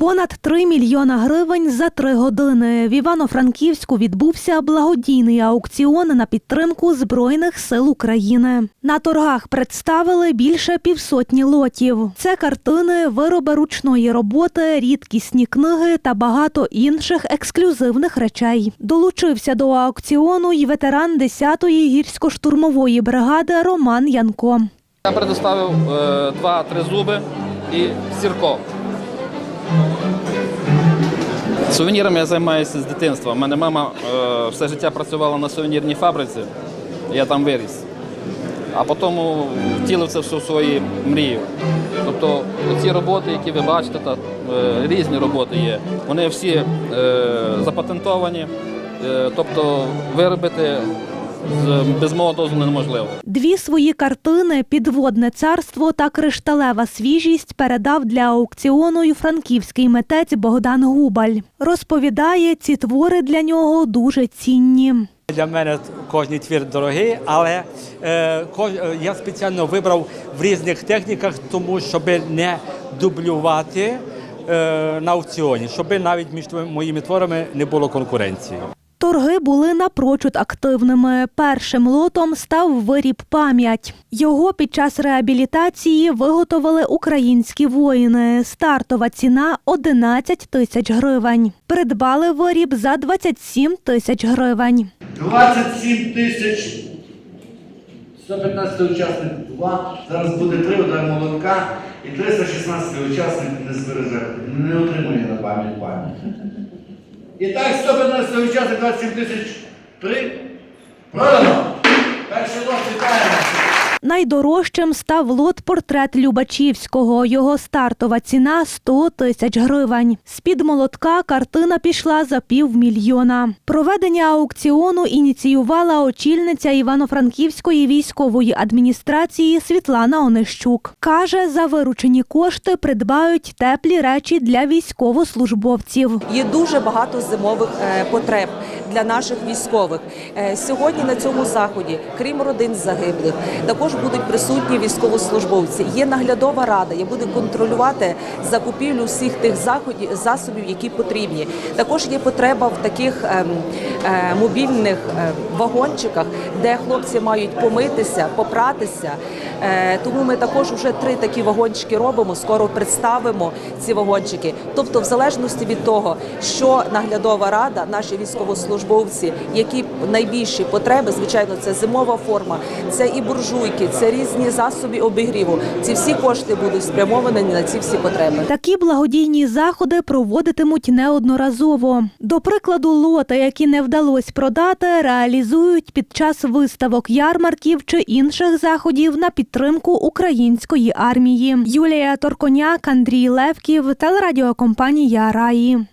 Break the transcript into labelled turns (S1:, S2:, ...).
S1: Понад 3 мільйона гривень за три години. В Івано-Франківську відбувся благодійний аукціон на підтримку Збройних сил України. На торгах представили більше півсотні лотів. Це картини, вироби ручної роботи, рідкісні книги та багато інших ексклюзивних речей. Долучився до аукціону й ветеран 10-ї гірсько-штурмової бригади Роман Янко.
S2: Я предоставив е, два-три зуби і сірко. Сувенірами я займаюся з дитинства. У мене мама е, все життя працювала на сувенірній фабриці, я там виріс. А потім втілив це все в свої мрії. Тобто ці роботи, які ви бачите, та, е, різні роботи є, вони всі е, запатентовані. Е, тобто виробити без мого дозволу неможливо.
S1: Дві свої картини Підводне царство та Кришталева свіжість передав для аукціону й франківський митець Богдан Губаль. Розповідає, ці твори для нього дуже цінні.
S3: Для мене кожний твір дорогий, але е, кож, е, я спеціально вибрав в різних техніках, тому щоб не дублювати е, на аукціоні, щоб навіть між моїми творами не було конкуренції.
S1: Торги були напрочуд активними. Першим лотом став виріб пам'ять. Його під час реабілітації виготовили українські воїни. Стартова ціна 11 тисяч гривень. Придбали виріб за 27 тисяч гривень.
S4: 27 тисяч 115 учасник 2, зараз буде 3 удар молотка і 316 учасник не збереже, не отримує на пам'ять пам'ять. І так, 115 учасник 27 тисяч 3. Продано!
S1: Найдорожчим став лот портрет Любачівського. Його стартова ціна 100 тисяч гривень. З-під молотка картина пішла за півмільйона. Проведення аукціону ініціювала очільниця Івано-Франківської військової адміністрації Світлана Онищук. Каже, за виручені кошти придбають теплі речі для військовослужбовців.
S5: Є дуже багато зимових е, потреб для наших військових. Е, Сьогодні на цьому заході, крім родин загиблих, також будуть присутні військовослужбовці. Є наглядова рада, яка буде контролювати закупівлю всіх тих заходів засобів, які потрібні. Також є потреба в таких ем, е, мобільних е, вагончиках, де хлопці мають помитися, попратися. Тому ми також вже три такі вагончики робимо. Скоро представимо ці вагончики. Тобто, в залежності від того, що наглядова рада, наші військовослужбовці, які найбільші потреби, звичайно, це зимова форма, це і буржуйки, це різні засоби обігріву. Ці всі кошти будуть спрямовані на ці всі потреби.
S1: Такі благодійні заходи проводитимуть неодноразово. До прикладу, лоти, які не вдалося продати, реалізують під час виставок ярмарків чи інших заходів на підтримку української армії. Юлія Торконяк, Андрій Левків, телерадіокомпанія Раї.